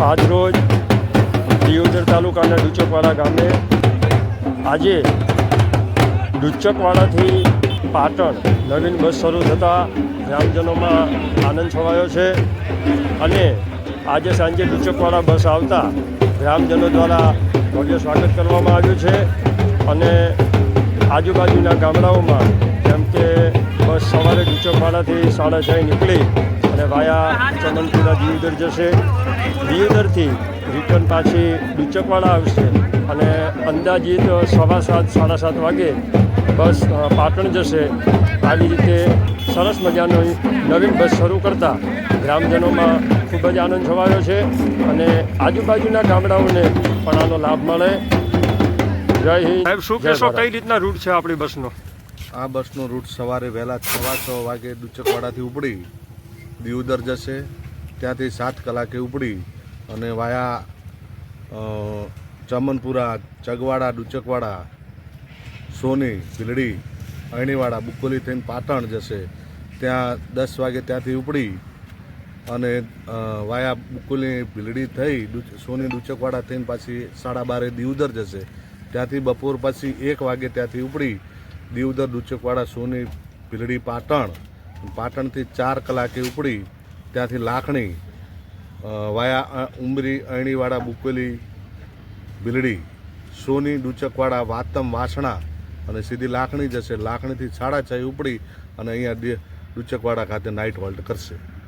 આજરોજ દિયોદર તાલુકાના ડુચકવાડા ગામે આજે ડુચકવાડાથી પાટણ નવીન બસ શરૂ થતાં ગ્રામજનોમાં આનંદ છવાયો છે અને આજે સાંજે ડુચકવાડા બસ આવતા ગ્રામજનો દ્વારા ભવ્ય સ્વાગત કરવામાં આવ્યું છે અને આજુબાજુના ગામડાઓમાં જેમ કે બસ સવારે ડુચકવાડાથી સાડા છ નીકળી અને વાયા ચમનપુરા દિયોદર જશે. દિયોદરથી રિટર્ન પાછી ડુચકવાડા આવશે અને અંદાજિત સવા સાત સાડા સાત વાગે બસ પાટણ જશે. આવી રીતે સરસ મજાનો નવીન બસ શરૂ કરતા ગ્રામજનોમાં ખૂબ જ આનંદ છવાયો છે અને આજુબાજુના ગામડાઓને પણ આનો લાભ મળે. જય હિન્દ સાહેબ શું કહેશો કઈ રીતના રૂટ છે આપણી બસનો? આ બસનો રૂટ સવારે વહેલા સવા છ વાગે દુચકવાડાથી ઉપડી, દિયોદર જશે, ત્યાંથી સાત કલાકે ઉપડી અને વાયા ચમનપુરા, ચગવાડા, દુચકવાડા, સોની ભીલડી અણીવાડા બુકોલી થઈને પાટણ જશે. ત્યાં દસ વાગે ત્યાંથી ઉપડી અને વાયા બુકોલી ભીલડી થઈ સોની દુચકવાડા થઈને પાછી સાડા બારે દિયોદર જશે. ત્યાંથી બપોર પછી એક વાગે ત્યાંથી ઉપડી દિયોદર ડુચકવાડા સોની ભીલડી પાટણ, પાટણથી ચાર કલાકે ઉપડી. ત્યાંથી લાખણી વાયા ઉમરી અણીવાડા બુકેલી ભીલડી, સોની ડુચકવાડા વાતમ વાસણા અને સીધી લાખણી જશે લાખણીથી સાડા છ ઉપડી અને અહીંયા ડે- ખાતે નાઇટ હોલ્ટ કરશે.